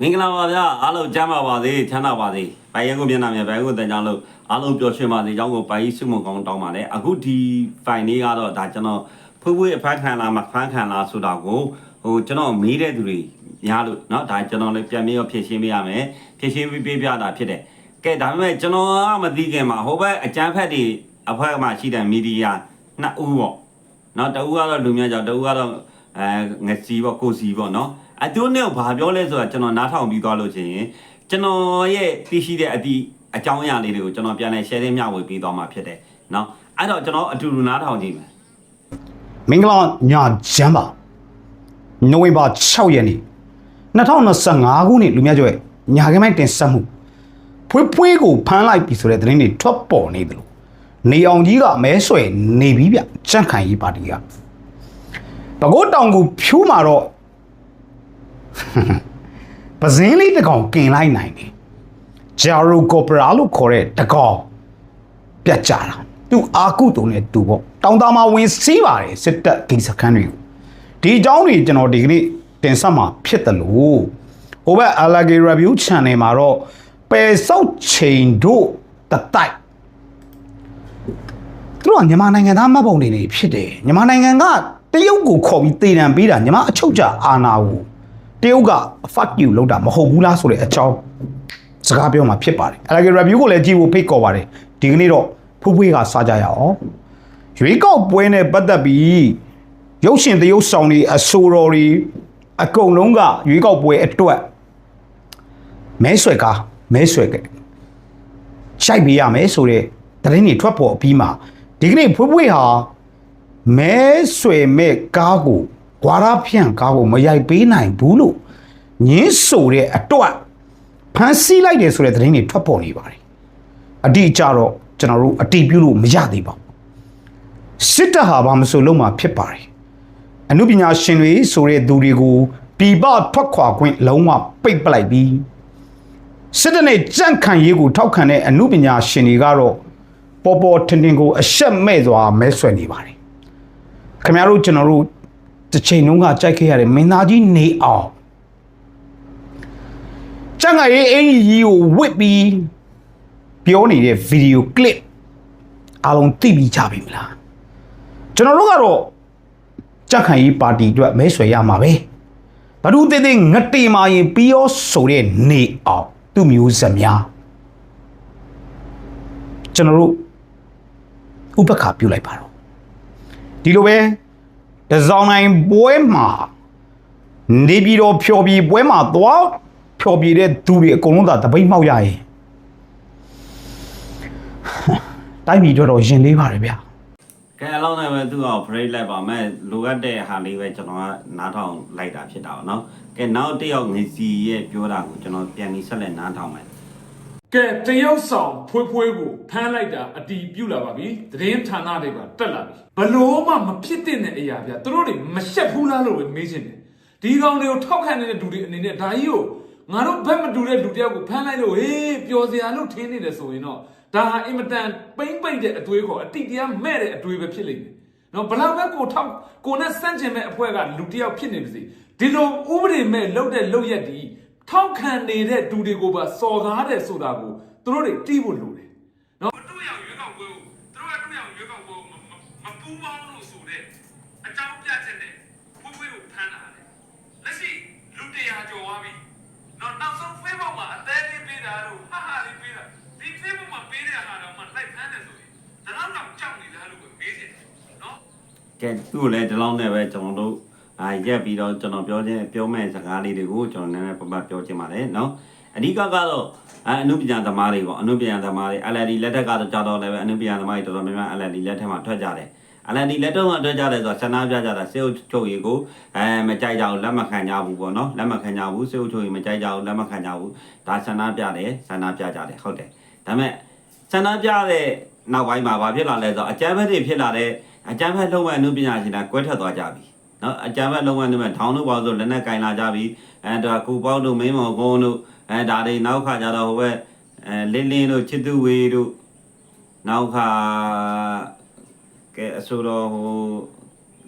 မင်္ဂလာပါဗျာအားလုံးကျမ်းပါပါစေချမ်းသာပါစေဘိုင်ရဲကိုမျက်နှာမြဘိုင်ကိုတန်ကြောင်းလို့အားလုံးပျော်ရွှင်ပါစေအကြောင်းကိုဘိုင်ကြီးစုမုံကောင်းတောင်းပါတယ်အခုဒီ file လေးကတော့ဒါကျွန်တော်ဖွေးဖွေးအဖတ်ခံလာမဖန်ခံလာဆိုတာကိုဟိုကျွန်တော်မေးတဲ့သူတွေများလို့เนาะဒါကျွန်တော်လည်းပြန်ပြီးတော့ဖြည့်ရှင်းပေးရမယ်ဖြည့်ရှင်းပြီးပေးပြတာဖြစ်တယ်ကဲဒါပေမဲ့ကျွန်တော်ကမသိခင်မှာဟိုဘက်အကျန်းဖက်တွေအဖက်မှာရှိတဲ့မီဒီယာနှစ်ဦးပေါ့ နော်တဦးကတော့လူမျိုးကြောင့်တဦးကတော့အဲငစီပေါ့ကိုစီပေါ့နော် အတူနဲ့ဘာပြောလဲဆိုတာကျွန်တော်နားထောင်ပြီးသွားလို့ချင်းကျွန်တော်ရဲ့သိရှိတဲ့အသည့်အကြောင်းအရာလေးတွေကိုကျွန်တော်ပြန်လဲ share မျှဝေပေးသွားမှာဖြစ်တယ်နော်အဲ့တော့ကျွန်တော်အတူတူနားထောင်ကြည့်မယ်မင်္ဂလာညချမ်းပါနိုဝင်ဘာ6ရက်နေ့2025ခုနှစ်လူများကျော်ရဲ့ညာခင်းပိုင်းတင်ဆက်မှုဖွေးဖွေးကိုဖမ်းလိုက်ပြီဆိုတဲ့သတင်းတွေထွက်ပေါ်နေတယ်လို့နေအောင်ကြီးကမဲဆွဲနေပြီဗျကြန့်ခိုင်ရေးပါတီကဘကိုးတောင်ကိုဖြူးมาတော့ ပဇင်းလေးတစ်ကောင်กินလိုက်နိုင်တယ်ဂျာရိုကိုပရာလို့ခေါ်တဲ့တကောင်ပြတ်ကြတာသူအာကုတုံနဲ့သူပေါ့တောင်တာမှာဝင်စီးပါတယ်စစ်တပ်ဂိတ်စခန်းတွေကိုဒီအကြောင်းတွေကျွန်တော်ဒီကနေ့တင်ဆက်မှာဖြစ်တယ်လို့ဟိုဘက်အလာဂေ review channel မှာတော့ပယ်ဆောက်ချိန်တို့တတိုက်သူတို့ကမြန်မာနိုင်ငံသားမှတ်ပုံတွေနေဖြစ်တယ်မြန်မာနိုင်ငံကတရုတ်ကိုခေါ်ပြီးတည်တံပေးတာမြန်မာအချုပ်ချာအာဏာကို တရုတ်က fuck you လောက်တာမဟုတ်ဘူးလားဆိုတဲ့အကြောင်းစကားပြောမှာဖြစ်ပါတယ်အဲ့ဒါက review ကိုလည်းကြည့်ဖို့ဖိတ်ခေါ်ပါတယ်ဒီကနေ့တော့ဖူးဖွေးကစားကြရအောင်ရွေးကောက်ပွဲနဲ့ပတ်သက်ပြီးရုပ်ရှင်သရုပ်ဆောင်တွေအဆိုတော်တွေအကုန်လုံးကရွေးကောက်ပွဲအတွက်မဲဆွဲကားမဲဆွဲကရှိုက်ပေးရမယ်ဆိုတဲ့သတင်းတွေထွက်ပေါ်အပြီးမှာဒီကနေ့ဖွေးဖွေးဟာမဲဆွဲမဲ့ကားကို ဂွာရဖြန့်ကားကိုမရိုက်ပေးနိုင်ဘူးလို့ညင်းဆိုတဲ့အတွက်ဖန်ဆီးလိုက်တယ်ဆိုတဲ့သတင်းတွေထွက်ပေါ်နေပါတယ်အတိအကျတော့ကျွန်တော်တို့အတိပြုလို့မရသေးပါဘူးစစ်တပ်ဟာဘာမဆိုလုံးမှာဖြစ်ပါတယ်အမှုပညာရှင်တွေဆိုတဲ့သူတွေကိုပြည်ပထွက်ခွာခွင့်လုံးဝပိတ်ပလိုက်ပြီးစစ်တပ်နဲ့ကြန့်ခံရေးကိုထောက်ခံတဲ့အမှုပညာရှင်တွေကတော့ပေါ်ပေါ်ထင်ထင်ကိုအဆက်မဲ့စွာမဲဆွယ်နေပါတယ်ခင်ဗျားတို့ကျွန်တော်တို့ တစ်ချိန်လုံးကကြိုက်ခဲ့ရတဲ့မင်းသားကြီးနေအောင်ကျန်ငါရေးအင်ကြီးကြီးကိုဝစ်ပြီးပြောနေတဲ့ဗီဒီယိုကလစ်အားလုံးသိပြီးကြပြီမလားကျွန်တော်တို့ကတော့ကြက်ခိုင်ရေးပါတီအတွက်မဲဆွယ်ရမှာပဲဘာလို့သေးသေးငတေမာရင်ပြီးရောဆိုတဲ့နေအောင်သူ့မျိုးဆက်များကျွန်တော်တို့ဥပက္ခပြုလိုက်ပါတော့ဒီလိုပဲ တစောင်းနိုင်ပွဲမှာနေပြည်တော်ဖြော်ပြည်ပွဲမှာသွားဖြော်ပြည်တဲ့သူတွေအကုန်လုံးသာတပိတ်မှောက်ရရင်တိုင်းပြည်တော့တော့ရင်လေးပါတယ်ဗျာကဲအလောင်းနဲ့ပဲသူ့အောင် break လိုက်ပါမယ်လိုအပ်တဲ့ဟာလေးပဲကျွန်တော်ကနားထောင်လိုက်တာဖြစ်တာပေါ့နော်ကဲနောက်တစ်ယောက်ငစီရဲ့ပြောတာကိုကျွန်တော်ပြန်ပြီးဆက်လက်နားထောင်မယ် ကဲတရုတ်ဆောင်ဖွေးဖွေးကိုဖမ်းလိုက်တာအတီးပြုတ်လာပါပြီသတင်းဌာနတွေကတက်လာပြီဘလို့မှမဖြစ်တဲ့အရာဗျသူတို့တွေမရှက်ဘူးလားလို့ပဲမေးချင်တယ်ဒီကောင်တွေကိုထောက်ခံနေတဲ့လူတွေအနေနဲ့ဒါကြီးကိုငါတို့ဘက်မတူတဲ့လူတယောက်ကိုဖမ်းလိုက်လို့ဟေးပျော်စရာလို့ထင်နေတယ်ဆိုရင်တော့ဒါဟာအင်မတန်ပိမ့်ပိမ့်တဲ့အတွေးခေါ်အတိတရားမဲ့တဲ့အတွေးပဲဖြစ်လိမ့်မယ်နော်ဘလောက်ပဲကိုထောက်ကိုနဲ့စန့်ကျင်မဲ့အဖွဲ့ကလူတယောက်ဖြစ်နေပါစေဒီလိုဥပဒေမဲ့လှုပ်တဲ့လှုပ်ရက်ဒီ ထောက်ခံနေတဲ့သူတွေကိုပါစော်ကားတယ်ဆိုတာကိုသူတို့တွေတီးဖို့လိုတယ်နော်တို့ရရွေးကောက်ပွဲကိုသူတို့ကတို့ရရွေးကောက်ပွဲကိုမမပူးပေါင်းလို့ဆိုတဲ့အကြောင်းပြချက်နဲ့ဘွေးဘွေးကိုဖမ်းတာလေလက်ရှိလူတရာကျော်သွားပြီနော်နောက်ဆုံး Facebook မှာအသေးလေးပေးတာတို့ဟာဟာလေးပေးတာဒီ Facebook မှာပေးတဲ့ဟာတော့မှလိုက်ဖမ်းတယ်ဆိုရင်ဒါတော့တော့ကြောက်နေလားလို့ပဲမေးချင်တယ်နော်ကဲသူ့ကိုလည်းဒီလောက်နဲ့ပဲကျွန်တော်တို့ အာရက်ပြီးတော့ကျွန်တော်ပြောခြင်းပြောမဲ့စကားလေးတွေကိုကျွန်တော်နည်းနည်းပပပြောခြင်းပါတယ်နော်အဓိကကတော့အအနုပညာသမားတွေပေါ့အနုပညာသမားတွေ LLD လက်ထက်ကတော့ကြာတော့လည်းပဲအနုပညာသမားတွေတော်တော်များများ LLD လက်ထက်မှာထွက်ကြတယ် LLD လက်ထက်မှာထွက်ကြတယ်ဆိုတော့ဆန္ဒပြကြတာစေုပ်ချုပ်ရီကိုအဲမကြိုက်ကြဘူးလက်မခံကြဘူးပေါ့နော်လက်မခံကြဘူးစေုပ်ချုပ်ရီမကြိုက်ကြဘူးလက်မခံကြဘူးဒါဆန္ဒပြတယ်ဆန္ဒပြကြတယ်ဟုတ်တယ်ဒါပေမဲ့ဆန္ဒပြတဲ့နောက်ပိုင်းမှာဘာဖြစ်လာလဲဆိုတော့အကြမ်းဖက်တွေဖြစ်လာတဲ့အကြမ်းဖက်လုံးဝအနုပညာရှင်တာကွဲထွက်သွားကြပြီ နော်အကြမ်းဖက်လုပ်ငန်းတွေမှာထောင်တို့ပါဆိုလက်နဲ့ကင်လာကြပြီအဲဒါကူပေါင်းတို့မင်းမော်ကုန်းတို့အဲဒါတွေနောက်ခါကြတော့ဟိုဘက်အဲလင်းလင်းတို့ချစ်သူဝေတို့နောက်ခါကဲအဆိုတော်ဟို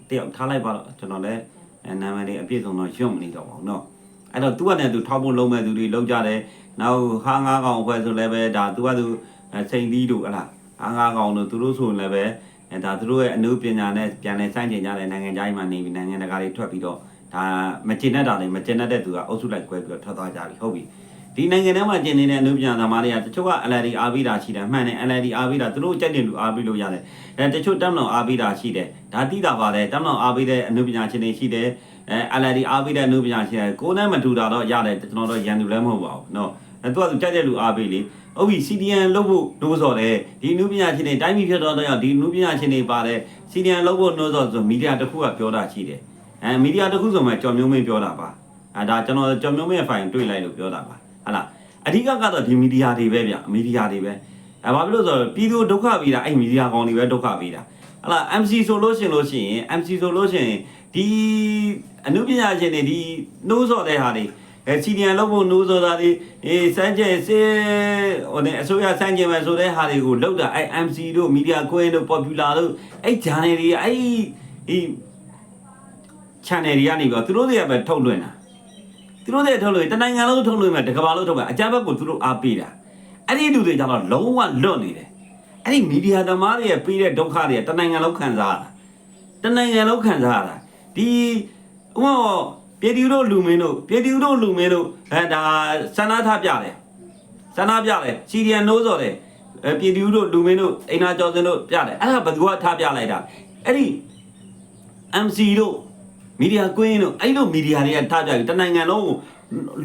တယောက်ထားလိုက်ပါတော့ကျွန်တော်လည်းနာမည်တွေအပြည့်စုံတော့ရွတ်မနေတော့ပါဘူးเนาะအဲ့တော့သူကလည်းသူထောက်ဖို့လုံးမဲ့သူတွေလောက်ကြတယ်နောက်ဟာငါးကောင်အဖွဲ့ဆိုလည်းပဲဒါသူကသူစိန်သီးတို့ဟလားဟာငါးကောင်တို့သူတို့ဆိုလည်းပဲ အဲဒါသူတို့ရဲ့အမှုပညာနဲ့ပြန်လဲစန့်ကျင်ကြတဲ့နိုင်ငံသားကြီးမှနေပြီးနိုင်ငံတကာတွေထွက်ပြီးတော့ဒါမကျင်တတ်တာတွေမကျင်တတ်တဲ့သူကအုပ်စုလိုက်ကွဲပြီးတော့ထွက်သွားကြပြီဟုတ်ပြီဒီနိုင်ငံထဲမှာကျင်နေတဲ့အမှုပညာသမားတွေကတချို့က LRD အားပေးတာရှိတယ်မှန်တယ် LRD အားပေးတာသူတို့ကြိုက်တဲ့လူအားပေးလို့ရတယ်အဲတချို့တက်မလို့အားပေးတာရှိတယ်ဒါတိတာပါတယ်တက်မလို့အားပေးတဲ့အမှုပညာရှင်တွေရှိတယ်အဲ LRD အားပေးတဲ့အမှုပညာရှင်တွေကိုယ်နဲ့မတူတာတော့ရတယ်ကျွန်တော်တို့ရန်သူလည်းမဟုတ်ပါဘူးเนาะ အဲသူကသူကြိုက်တဲ့လူအားပေးလေဟုတ်ပြီ CDN လုပ်ဖို့နှိုးဆော်တယ်ဒီနုပညာရှင်တွေတိုင်းပြည်ဖြစ်တော့တော့ဒီနုပညာရှင်တွေပါတယ် CDN လုပ်ဖို့နှိုးဆော်ဆိုမီဒီယာတစ်ခုကပြောတာရှိတယ်အဲမီဒီယာတစ်ခုဆိုမှကြော်မျိုးမင်းပြောတာပါအဲဒါကျွန်တော်ကြော်မျိုးမင်းရဲ့ file တွေ့လိုက်လို့ပြောတာပါဟုတ်လားအဓိကကတော့ဒီမီဒီယာတွေပဲဗျမီဒီယာတွေပဲအဲဘာဖြစ်လို့ဆိုတော့ပြည်သူဒုက္ခပြီးတာအဲ့မီဒီယာကောင်တွေပဲဒုက္ခပြီးတာဟလာ MC ဆိုလို့ရှင်လို့ရှိရင် MC ဆိုလို့ရှိရင်ဒီအနုပညာရှင်တွေဒီနှိုးဆော်တဲ့ဟာတွေ အဲစီဒီယန်လောက်ဖို့နှိုးဆော်တာဒီအေးစမ်းကျဲစေဟိုနေအစိုးရစမ်းကျဲမယ်ဆိုတဲ့ဟာတွေကိုလောက်တာအဲ MC တို့မီဒီယာကွင်းတို့ popular တို့အဲ့ channel တွေအဲ့ဒီ channel တွေကနေပြီးတော့သူတို့တွေကပဲထုတ်လွှင့်တာသူတို့တွေထုတ်လွှင့်တနိုင်ငံလုံးထုတ်လွှင့်မယ်တစ်ကမ္ဘာလုံးထုတ်မယ်အကြမ်းဘက်ကိုသူတို့အားပေးတာအဲ့ဒီလူတွေကျတော့လုံးဝလွတ်နေတယ်အဲ့ဒီမီဒီယာသမားတွေရဲ့ပေးတဲ့ဒုက္ခတွေကတနိုင်ငံလုံးခံစားရတာတနိုင်ငံလုံးခံစားရတာဒီဥပမာ ပြည်သူတို့လူမင်းတို့ပြည်သူတို့လူမင်းတို့အဲဒါစန္ဒထပြတယ်စန္ဒပြတယ်စီရီယန်နိုးစော်တယ်အဲပြည်သူတို့လူမင်းတို့အိနာကျော်စင်တို့ပြတယ်အဲ့ဒါဘယ်သူကထားပြလိုက်တာအဲ့ဒီ MC တို့မီဒီယာကွင်းတို့အဲ့လိုမီဒီယာတွေကထားကြပြီတနိုင်ငံလုံးကို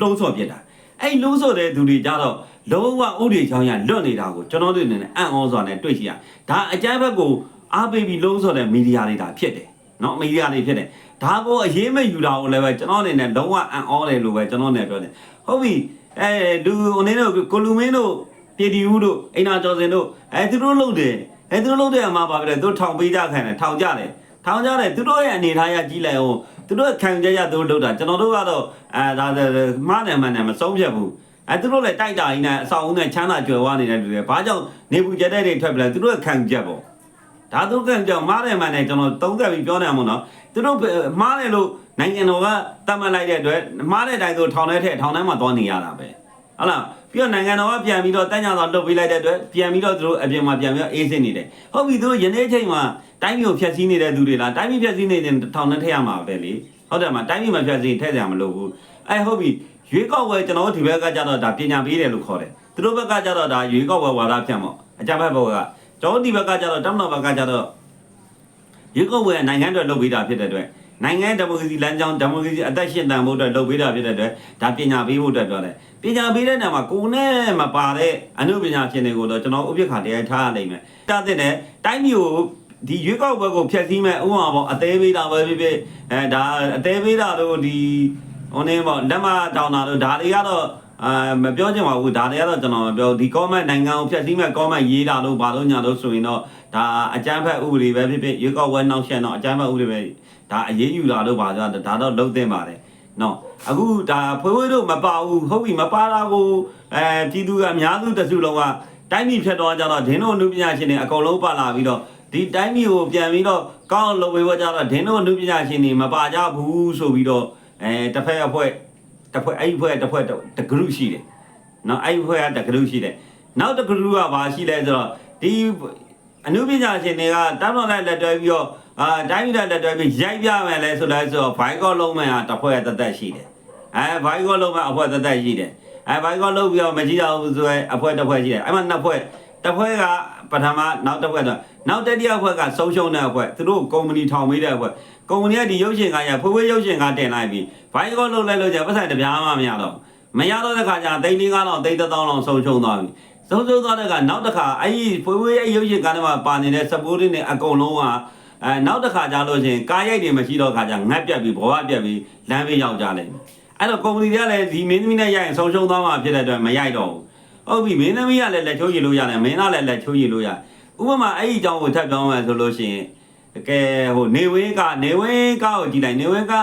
လုံးဆော့ပြစ်တာအဲ့လုံးဆော့တဲ့သူတွေကြတော့လုံးဝဥဒေချောင်းရလွတ်နေတာကိုကျွန်တော်တို့အနေနဲ့အံ့ဩစွာနဲ့တွေ့ရှိရဒါအကြမ်းဘက်ကိုအားပေးပြီးလုံးဆော့တဲ့မီဒီယာတွေဒါဖြစ်တယ်နော်မီဒီယာတွေဖြစ်တယ် ဒါကိုအရေးမဲ့ယူတာကိုလည်းပဲကျွန်တော်အနေနဲ့လုံးဝအံ့ဩတယ်လို့ပဲကျွန်တော်အနေနဲ့ပြောတယ်ဟုတ်ပြီအဲလူအနေနဲ့ကိုလူမင်းတို့ပြည်တီဦးတို့အိနာကျော်စင်တို့အဲသူတို့လုပ်တယ်အဲသူတို့လုပ်တဲ့အမှာပါပဲသူတို့ထောင်ပေးကြခံတယ်ထောင်ကြတယ်ထောင်ကြတယ်သူတို့ရဲ့အနေထားရကြီးလိုက်အောင်သူတို့ခံကြရသူတို့လုပ်တာကျွန်တော်တို့ကတော့အဲဒါမှားတယ်မှန်တယ်မဆုံးဖြတ်ဘူးအဲသူတို့လည်းတိုက်တာကြီးနဲ့အဆောင်ဦးနဲ့ချမ်းသာကြွယ်ဝနေတဲ့လူတွေဘာကြောင့်နေပူကြတဲ့တွေထွက်ပြလဲသူတို့ခံကြပေါ့ ဒါသူကကြောင့်မှားတယ်မှန်တယ်ကျွန်တော်သုံးသပ်ပြီးပြောနေမှာနော်သူတို့မှားတယ်လို့နိုင်ငံတော်ကတတ်မှတ်လိုက်တဲ့အတွက်မှားတဲ့အတိုင်းဆိုထောင်ထဲထည့်ထောင်ထဲမှာသွားနေရတာပဲဟုတ်လားပြီးတော့နိုင်ငံတော်ကပြန်ပြီးတော့တန်းကြတော့လွတ်ပေးလိုက်တဲ့အတွက်ပြန်ပြီးတော့သူတို့အပြင်မှာပြန်ပြီးတော့အေးစစ်နေတယ်ဟုတ်ပြီသူတို့ယနေ့ချိန်မှာတိုင်းပြည်ကိုဖျက်ဆီးနေတဲ့သူတွေလားတိုင်းပြည်ဖျက်ဆီးနေတဲ့ထောင်နဲ့ထည့်ရမှာပဲလေဟုတ်တယ်မတိုင်းပြည်မှာဖျက်ဆီးထည့်ကြမလို့ဘူးအဲဟုတ်ပြီရွေးကောက်ပွဲကျွန်တော်တို့ဒီဘက်ကကြတော့ဒါပညာပေးတယ်လို့ခေါ်တယ်သူတို့ဘက်ကကြတော့ဒါရွေးကောက်ပွဲဝါဒဖြန့်ပေါ့အကြမ်းဖက်ဘက်က ကျွန်တော်ဒီဘက်ကကြတော့တောင်းတော်ဘက်ကကြတော့ရွေးကောက်ပွဲနိုင်ငံအတွက်လုပ်ပေးတာဖြစ်တဲ့အတွက်နိုင်ငံဒီမိုကရေစီလမ်းကြောင်းဒီမိုကရေစီအသက်ရှင်တန်ဖို့အတွက်လုပ်ပေးတာဖြစ်တဲ့အတွက်ဒါပညာပေးဖို့အတွက်ပြောတယ်ပညာပေးတဲ့နေရာမှာကိုယ်နဲ့မပါတဲ့အမှုပညာရှင်တွေကိုတော့ကျွန်တော်ဥပ္ပခါတရားထားရနိုင်မယ်တာတဲ့နဲ့တိုင်းပြည်ကိုဒီရွေးကောက်ပွဲကိုဖျက်ဆီးမဲ့ဥပမာပေါ့အသေးပေးတာပဲဖြစ်ဖြစ်အဲဒါအသေးပေးတာတို့ဒီဟိုနေပေါ့လက်မတောင်းတာတို့ဒါတွေကတော့ အာမပြောချင်ပါဘူးဒါတွေကတော့ကျွန်တော်မပြောဒီ comment နိုင်ငံကိုဖျက်ဆီးမဲ့ comment ရေးတာလို့ဘာလို့ညာလို့ဆိုရင်တော့ဒါအကြမ်းဖက်ဥပဒေပဲဖြစ်ဖြစ်ရွေးကောက်ပွဲနောက်ဆက်တော့အကြမ်းဖက်ဥပဒေပဲဒါအရေးယူတာလို့ပါဆိုတော့ဒါတော့လုံးသိမ့်ပါတယ်နော်အခုဒါဖွေးဖွေးတို့မပါဘူးဟုတ်ပြီမပါတာကိုအဲပြည်သူကအများစုတစုလုံးကတိုင်းပြည်ဖြတ်တော့ကြတော့ဒင်းတို့အမှုပညာရှင်တွေအကုန်လုံးပါလာပြီးတော့ဒီတိုင်းမျိုးကိုပြန်ပြီးတော့ကောင်းလုပ်ဝေဝကြတော့ဒင်းတို့အမှုပညာရှင်တွေမပါကြဘူးဆိုပြီးတော့အဲတစ်ဖက်အဖွဲ တစ်ဖက်အဲ့ဒီဖွဲတစ်ဖက်တဂရုရှိတယ်နော်အဲ့ဒီဖွဲကတဂရုရှိတယ်နောက်တဂရုကဘာရှိလဲဆိုတော့ဒီအမှုပညာရှင်တွေကတောင်းတော်လိုက်လက်တွဲပြီးတော့အာတိုင်းပြည်လက်တွဲပြီးရိုက်ပြမယ်လဲဆိုလဲဆိုတော့ဘိုင်ကောလုံးမဲ့ဟာတစ်ဖွဲတသက်ရှိတယ်အဲဘိုင်ကောလုံးမဲ့အဖွဲတသက်ရှိတယ်အဲဘိုင်ကောလုံးပြီးတော့မကြည့်တော့ဘူးဆိုရဲအဖွဲတစ်ဖွဲရှိတယ်အဲ့မှာနှစ်ဖွဲတစ်ဖွဲက ပထမနောက်တစ်ဖွဲတော့နောက်တတိယအဖွဲ့ကဆုံးရှုံးတဲ့အဖွဲ့သူတို့ကုမ္ပဏီထောင်ပေးတဲ့အဖွဲ့ကုမ္ပဏီကဒီရုပ်ရှင်ကရဖွေးဖွေးရုပ်ရှင်ကတင်လိုက်ပြီးဘိုင်းကောလုပ်လိုက်လို့ကျပတ်ဆိုင်တပြားမှမရတော့မရတော့တဲ့ခါကျသိန်းလေး9000သိန်း1000လောက်ဆုံးရှုံးသွားပြီဆုံးရှုံးသွားတဲ့ကနောက်တစ်ခါအဲ့ဒီဖွေးဖွေးအဲ့ရုပ်ရှင်ကတည်းကပါနေတဲ့ supporting တွေအကုန်လုံးကအဲနောက်တစ်ခါကျလို့ချင်းကားရိုက်တွေမရှိတော့ခါကျငတ်ပြတ်ပြီးဘောကပြတ်ပြီးလမ်းဘေးရောက်ကြလိမ့်မယ်အဲ့တော့ကုမ္ပဏီတွေကလည်းဒီမင်းသမီးနဲ့ရိုက်ရင်ဆုံးရှုံးသွားမှာဖြစ်တဲ့အတွက်မရိုက်တော့ဘူး ဟုတ်ပြီမင်းသမီးကလည်းလက်ချိုးရည်လို့ရတယ်မင်းကလည်းလက်ချိုးရည်လို့ရတယ်ဥပမာအဲ့ဒီအကြောင်းကိုထပ်ပြောင်းမယ်ဆိုလို့ရှိရင်ကဲဟိုနေဝင်းကနေဝင်းကောက်ကြည့်လိုက်နေဝင်းက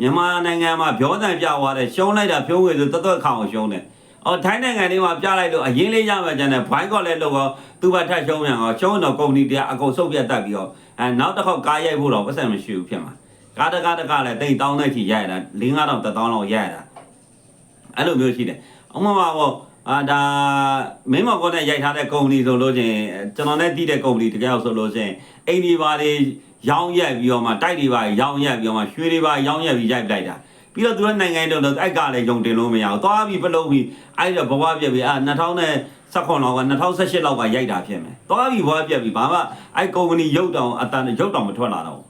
မြန်မာနိုင်ငံမှာပြောတန်ပြသွားတယ်ရှုံးလိုက်တာဖြိုးဝေဆိုတသက်ခေါအောင်ရှုံးတယ်။အော်ထိုင်းနိုင်ငံလေးမှာပြလိုက်လို့အရင်လေးရမှကျန်တယ်ဘိုင်းကော့လည်းလို့ရောသူ့ဘထက်ရှုံးမြန်ရောရှုံးတော့ကုမ္ပဏီတရားအကုန်စုပ်ပြတ်တတ်ပြီးတော့အဲနောက်တစ်ခေါက်ကားရိုက်ဖို့တော့ပတ်စံမရှိဘူးဖြစ်မှာ။ကားတကားတကားလည်းတိတ်တောင်းတဲ့ချီရိုက်ရတာ၄-၅တောင်တစ်တောင်းလောက်ရိုက်ရတာအဲ့လိုမျိုးရှိတယ်အမှန်ပါပေါ့ အာဒါမင်းမော်ကောနဲ့ရိုက်ထားတဲ့ကုမ္ပဏီဆိုလို့ချင်းကျွန်တော်နဲ့တည်တဲ့ကုမ္ပဏီတကယ်ဆိုလို့ချင်းအိမ်ဒီပါတွေရောင်းရက်ပြီးတော့မှတိုက်တွေပါရောင်းရက်ပြီးတော့မှရွှေတွေပါရောင်းရက်ပြီးရိုက်ပလိုက်တာပြီးတော့သူကနိုင်ငံတော်တော့အဲ့ကလည်းယုံတင်လို့မရဘူးသွားပြီးပလုံးပြီးအဲ့တော့ဘဝပြက်ပြီးအာ2000နဲ့16လောက်က2018လောက်ကရိုက်တာဖြစ်မယ်သွားပြီးဘဝပြက်ပြီးဘာမှအဲ့ကုမ္ပဏီရုပ်တောင်အတန်ရုပ်တောင်မထွက်လာတော့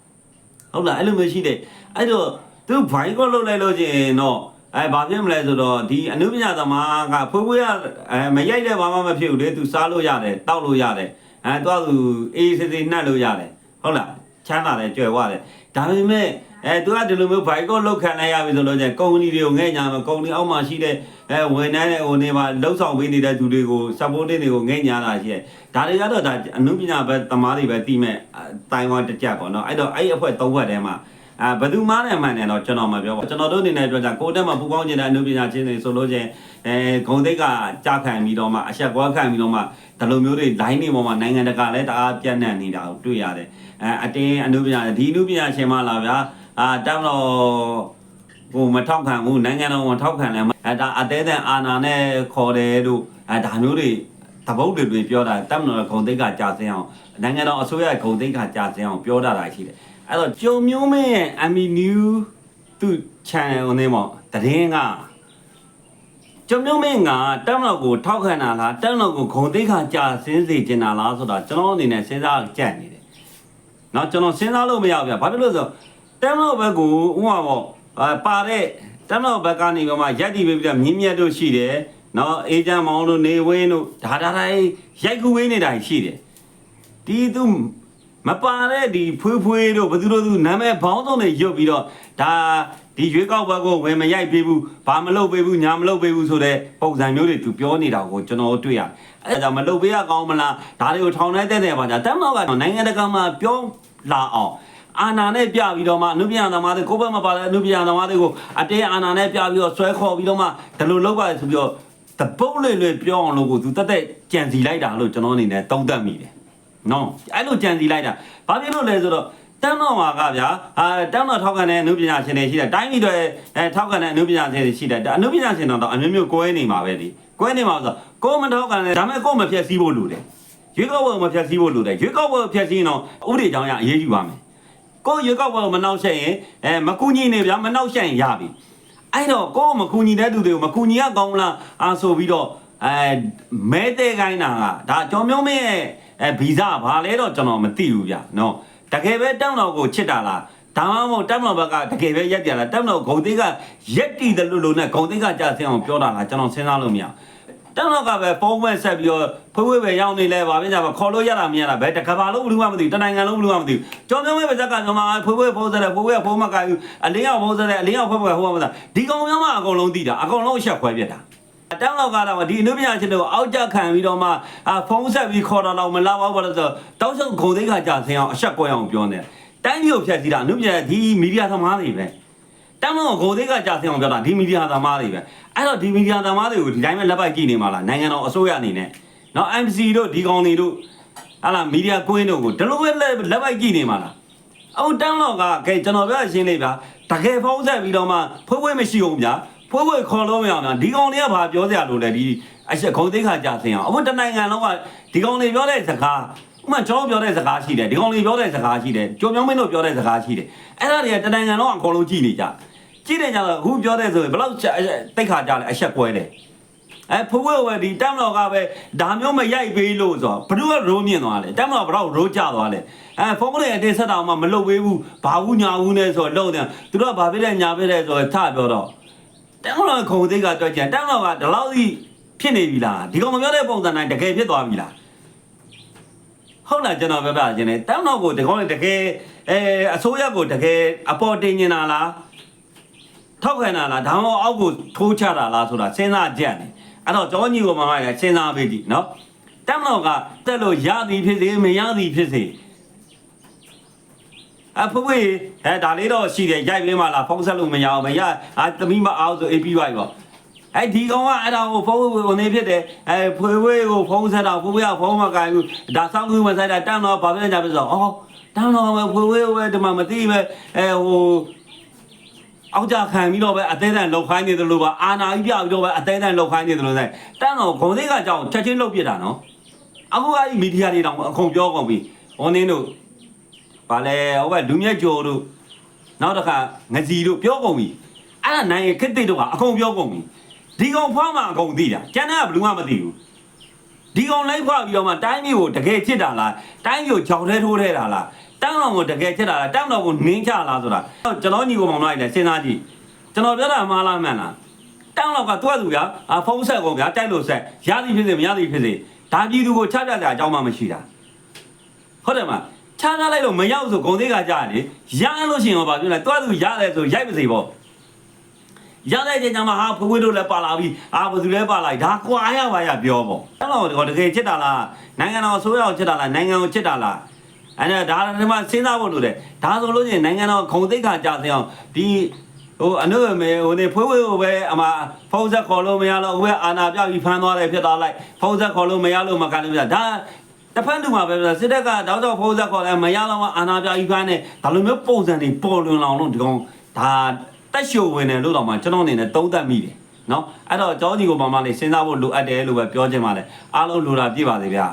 ဟုတ်လားအဲ့လိုမျိုးရှိတယ်အဲ့တော့သူဘိုင်းကောလုပ်လိုက်လို့ချင်းတော့ အဲဘာဖြစ်မလဲဆိုတော့ဒီအနုပညာသမားကဖွေးဖွေးကအဲမရိုက်တဲ့ဘာမှမဖြစ်ဘူးလေသူစားလို့ရတယ်တောက်လို့ရတယ်အဲတော့သူအေးစစ်စစ်နှက်လို့ရတယ်ဟုတ်လားချမ်းသာတယ်ကြွယ်ဝတယ်ဒါပေမဲ့အဲသူကဒီလိုမျိုးဘိုင်ကောလောက်ခံလိုက်ရပြီဆိုတော့ကျကုမ္ပဏီတွေကိုငဲ့ညာမှာကုမ္ပဏီအောက်မှာရှိတဲ့အဲဝန်ထမ်းတဲ့ဟိုနေမှာလှုပ်ဆောင်ပေးနေတဲ့သူတွေကို supporting တွေကိုငဲ့ညာတာရှိတယ်ဒါတွေကတော့ဒါအနုပညာဘက်သမားတွေပဲတီးမဲ့တိုင်ဝမ်တစ်ကြက်ပေါ့နော်အဲ့တော့အဲ့ဒီအဖွဲ့၃ဘက်ထဲမှာ အာဘယ်သူမှလည်းမှန်တယ်တော့ကျွန်တော်မပြောပါဘူးကျွန်တော်တို့အနေနဲ့ပြောကြကိုယ်တက်မှာပူပေါင်းကျင်တဲ့အနုပညာချင်းတွေဆိုလို့ချင်းအဲဂုံသိက်ကကြာခံပြီးတော့မှအဆက်ကွာခံပြီးတော့မှဒီလိုမျိုးတွေ line တွေပေါ်မှာနိုင်ငံတကာလည်းတအားပြန့်နှံ့နေတာကိုတွေ့ရတယ်အဲအတင်းအနုပညာဒီအနုပညာရှင်မလာဗျာအာတောင်းတော့ဟိုမထောက်ခံဘူးနိုင်ငံတော်မထောက်ခံလည်းအဲဒါအသေးတဲ့အာနာနဲ့ခေါ်တယ်လို့အဲဒါမျိုးတွေတပုတ်တွေတွေပြောတာတက်မတော်ဂုံသိက်ကကြာစင်းအောင်နိုင်ငံတော်အစိုးရဂုံသိက်ကကြာစင်းအောင်ပြောတာတာရှိတယ် အဲ့တော့ကြုံမျိုးမင်းရဲ့ Ami New သူ channel နဲ့ပေါ့တရင်ကကြုံမျိုးမင်းကတက်မလောက်ကိုထောက်ခံတာလားတက်မလောက်ကိုဂုံသိက္ခာကြာစင်းစေချင်တာလားဆိုတာကျွန်တော်အနေနဲ့စဉ်းစားကြက်နေတယ်။နော်ကျွန်တော်စဉ်းစားလို့မရဘူးဗျ။ဘာဖြစ်လို့လဲဆိုတော့တက်မလောက်ဘက်ကိုဥပမာပေါ့အာပါတဲ့တက်မလောက်ဘက်ကနေကမှရက်တီပေးပြီးတော့မြင်းမြတ်တို့ရှိတယ်။နော်အေဂျင့်မောင်တို့နေဝင်းတို့ဒါဒါတိုင်းရိုက်ကူဝေးနေတာရှိတယ်။ဒီသူ မပါတဲ့ဒီဖွေးဖွေးတို့ဘယ်သူတို့သူနာမည်ဘောင်းဆုံးတွေရွတ်ပြီးတော့ဒါဒီရွေးကောက်ပွဲကိုဝင်မရိုက်ပေးဘူးဘာမလုပ်ပေးဘူးညာမလုပ်ပေးဘူးဆိုတဲ့ပုံစံမျိုးတွေသူပြောနေတာကိုကျွန်တော်တို့တွေ့ရတယ်အဲဒါကြောင့်မလုပ်ပေးရကောင်းမလားဒါတွေကိုထောင်ထဲတဲ့တဲ့ပါကြတမ်းတော့ကနိုင်ငံတကာမှာပြောလာအောင်အာနာနဲ့ပြပြီးတော့မှအနုပညာသမားတွေကိုယ့်ဘက်မှာပါတဲ့အနုပညာသမားတွေကိုအတင်းအာနာနဲ့ပြပြီးတော့ဆွဲခေါ်ပြီးတော့မှဒီလိုလုပ်ပါဆိုပြီးတော့တပုတ်လေးလေးပြောအောင်လို့ကိုသူတက်တက်ကြံစီလိုက်တာလို့ကျွန်တော်အနေနဲ့သုံးသပ်မိတယ် နော်အဲ့လိုကြံစီလိုက်တာဘာဖြစ်လို့လဲဆိုတော့တန်းတော်မှာကဗျာအာတန်းတော်ထောက်ခံတဲ့အနုပညာရှင်တွေရှိတယ်တိုင်းပြည်တွေအဲထောက်ခံတဲ့အနုပညာရှင်တွေရှိတယ်ဒါအနုပညာရှင်တော်တော့အမျိုးမျိုးကွဲနေမှာပဲဒီကွဲနေမှာဆိုတော့ကိုယ်မထောက်ခံတဲ့ဒါပေမဲ့ကိုယ်မဖြတ်စည်းဖို့လိုတယ်ရွေးကောက်ပွဲမဖြတ်စည်းဖို့လိုတယ်ရွေးကောက်ပွဲဖြတ်စည်းရင်တော့ဥပဒေကြောင်းရအရေးယူပါမယ်ကိုယ်ရွေးကောက်ပွဲမနှောက်ယှက်ရင်အဲမကူညီနေဗျာမနှောက်ယှက်ရင်ရပြီအဲ့တော့ကိုယ်မကူညီတဲ့သူတွေကိုမကူညီရကောင်းမလားအာဆိုပြီးတော့အဲမဲတဲ့ခိုင်းတာကဒါကြောင်မျိုးမင်းရဲ့ အဲဗီဇဘာလဲတော့ကျွန်တော်မသိဘူးဗျနော်တကယ်ပဲတက်မတော်ကိုချစ်တာလားဒါမှမဟုတ်တက်မတော်ဘက်ကတကယ်ပဲရက်ပြလာတက်မတော်ဂုံသေးကရက်တီတယ်လို့လို့နဲ့ဂုံသေးကကြာစင်းအောင်ပြောတာလားကျွန်တော်စဉ်းစားလို့မရတက်မတော်ကပဲဖုန်းပဲဆက်ပြီးတော့ဖွေးဖွေးပဲရောက်နေလဲဗာပြကြပါခေါ်လို့ရတာမရတာဘယ်တကဘာလုံးဘူးမှမသိဘူးတနိုင်ငံလုံးဘူးမှမသိဘူးကြောင်မျိုးမဲပါဇက်ကကျွန်မဖွေးဖွေးဖုန်းဆက်တယ်ဖွေးဖွေးဖုန်းမကယူအလင်းရောက်ဖုန်းဆက်တယ်အလင်းရောက်ဖုန်းမကဟိုမှာမသိဒီကောင်မျိုးမှအကုန်လုံးသိတာအကုန်လုံးအဆက်ခွဲပြတ် တာတန်းလောက်ကတော့ဒီအနုပညာရှင်တွေကိုအောက်ကြခံပြီးတော့မှအာဖုန်းဆက်ပြီးခေါ်တော့တော့မလာပါဘူးလို့ဆိုတောက်ချုပ်ဂုံသိက္ခာကြဆင်းအောင်အဆက်ကွဲအောင်ပြောနေတယ်တိုင်းပြည်ကိုဖျက်ဆီးတာအနုပညာဒီမီဒီယာသမားတွေပဲတန်းလောက်ဂုံသိက္ခာကြဆင်းအောင်ပြောတာဒီမီဒီယာသမားတွေပဲအဲ့တော့ဒီမီဒီယာသမားတွေကိုဒီတိုင်းပဲလက်ပိုက်ကြည့်နေမှာလားနိုင်ငံတော်အစိုးရအနေနဲ့နော် MC တို့ဒီကောင်တွေတို့ဟာလာမီဒီယာကွင်းတို့ကိုဒီလိုပဲလက်လက်ပိုက်ကြည့်နေမှာလားအခုတန်းလောက်ကကဲကျွန်တော်ပြောရှင်းလေးဗျာတကယ်ဖုန်းဆက်ပြီးတော့မှဖွေးဖွေးမရှိအောင်ဗျာ ဖွဲဖွဲခေါ်လို့မရအောင်လားဒီကောင်တွေကဘာပြောစရာလို့လဲဒီအချက်ခုံသိခါကြစင်အောင်အခုတနိုင်ငံလုံးကဒီကောင်တွေပြောတဲ့စကားဥမာကျွန်တော်ပြောတဲ့စကားရှိတယ်ဒီကောင်တွေပြောတဲ့စကားရှိတယ်ကြုံမြောင်းမင်းတို့ပြောတဲ့စကားရှိတယ်အဲ့ဒါတွေကတနိုင်ငံလုံးအကုန်လုံးကြည့်နေကြကြည့်နေကြတော့အခုပြောတဲ့ဆိုရင်ဘယ်လောက်တိတ်ခါကြလဲအချက်ကွဲတယ်အဲဖိုးဖိုးပဲဒီတမ်လော်ကပဲဒါမျိုးမရိုက်ပေးလို့ဆိုတော့ဘ누구ကရိုးမြင့်သွားလဲတမ်လော်ဘလောက်ရိုးကြသွားလဲအဲဖုန်းကလေးအတင်းဆက်တောင်မှမလုပ်ပေးဘူးဘာဘူးညာဘူးနဲ့ဆိုတော့လုံတယ်သူတို့ကဘာဖြစ်လဲညာဖြစ်လဲဆိုတော့ထပြောတော့ တန်းတော်ခုံသေးကတော့ကြံတန်းတော်ကဒီလောက်ကြီးဖြစ်နေပြီလားဒီကောင်မပြောတဲ့ပုံစံတိုင်းတကယ်ဖြစ်သွားပြီလားဟုတ်လားကျွန်တော်ပြောပြခြင်းနဲ့တန်းတော်ကိုဒီကောင်လည်းတကယ်အဲအစိုးရကိုတကယ်အပေါ်တင်နေတာလားထောက်ခံတာလားဒါမှမဟုတ်အောက်ကိုထိုးချတာလားဆိုတာစဉ်းစားကြက်နေအဲ့တော့ကျောင်းကြီးကိုမှမလည်းစဉ်းစားပေးကြည့်နော်တန်းတော်ကတက်လို့ရသည်ဖြစ်စေမရသည်ဖြစ်စေ အဖိုးဖွေးအဲဒါလေးတော့ရှိတယ်ရိုက်ပေးမှလားဖုန်းဆက်လို့မရအောင်မရအာသမီးမအောင်ဆိုအေးပြီးပါပြီပေါ့အဲ့ဒီကောင်ကအဲ့ဒါကိုဖုန်းကိုနေဖြစ်တယ်အဲဖွေးဖွေးကိုဖုန်းဆက်တာဖွေးဖွေးကဖုန်းမကင်ဘူးဒါဆောင်းကူးမဆိုင်တာတန်းတော့ဘာဖြစ်နေကြပြီဆိုတော့အော်တန်းတော့ဖွေးဖွေးပဲဒီမှာမသိပဲအဲဟိုအောက်ကြခံပြီးတော့ပဲအသေးအံလောက်ခိုင်းနေတယ်လို့ပါအာနာကြီးပြပြီးတော့ပဲအသေးအံလောက်ခိုင်းနေတယ်လို့ဆိုတန်းတော်ဂုံသေးကကြောင်ချက်ချင်းလုတ်ပြတာနော်အခုကဒီမီဒီယာတွေတောင်အကုန်ပြောကုန်ပြီဟောနင်းတို့ ဗာလဲဟိုဘက်လူမြက်ကျော်တို့နောက်တစ်ခါငစီတို့ပြောကုန်ပြီအဲ့ဒါနိုင်ရခစ်တိတို့ကအကုန်ပြောကုန်ပြီဒီကောင်ဖွားမှအကုန်သိတာကျန်တဲ့ကဘယ်သူမှမသိဘူးဒီကောင်လိုက်ဖွာပြီးတော့မှတိုင်းမျိုးကိုတကယ်ချစ်တာလားတိုင်းမျိုးကြောင်ထဲထိုးထဲတာလားတန်းတော်ကိုတကယ်ချစ်တာလားတန်းတော်ကိုနင်းချလားဆိုတာကျွန်တော်ညီကိုမောင်လိုက်တယ်စဉ်းစားကြည့်ကျွန်တော်ပြောတာမှားလားမှန်လားတန်းတော်ကတွက်သူဗျာအဖုံးဆက်ကုန်ဗျာတိုက်လို့ဆက်ရသည်ဖြစ်စေမရသည်ဖြစ်စေဒါပြည်သူကိုချပြကြအကြောင်းမှမရှိတာဟုတ်တယ်မလား ချားထားလိုက်လို့မရောက်ဆိုဂုံသေးကကြားလေရလို့ရှိရင်ဘာပြောလဲတွက်သူရတယ်ဆိုရိုက်ပါစေပေါ့ရတဲ့ချိန်ကျမှဟာဖွေးဖွေးတို့လည်းပါလာပြီအာဘယ်သူလဲပါလိုက်ဒါကွာရပါရပြောပေါ့အဲ့တော့တကယ်ချစ်တာလားနိုင်ငံတော်အစိုးရကိုချစ်တာလားနိုင်ငံကိုချစ်တာလားအဲ့ဒါဒါဒီမှာစဉ်းစားဖို့လိုတယ်ဒါဆိုလို့ရှိရင်နိုင်ငံတော်ခုံသိက္ခာကြစေအောင်ဒီဟိုအနုမေဟိုနေဖွေးဖွေးကိုပဲအမဖုံးဆက်ခေါ်လို့မရတော့ဟိုပဲအာနာပြပြီးဖမ်းသွားတယ်ဖြစ်သွားလိုက်ဖုံးဆက်ခေါ်လို့မရလို့မကန်လို့ပြဒါ တစ်ဖက်လူမှာပဲပြောစစ်တပ်ကတောက်တော့ဖုံးဆက်ခေါ်လဲမရတော့အာနာပြပြီးဖမ်းတယ်ဒါလိုမျိုးပုံစံတွေပေါ်လွင်လောင်လို့ဒီကောင်ဒါတက်ရှိုဝင်တယ်လို့တော့မှကျွန်တော်အနေနဲ့သုံးသပ်မိတယ်နော်အဲ့တော့ကျောင်းကြီးကိုမမလေးစဉ်းစားဖို့လိုအပ်တယ်လို့ပဲပြောချင်ပါတယ်အားလုံးလိုတာပြည့်ပါစေဗျာ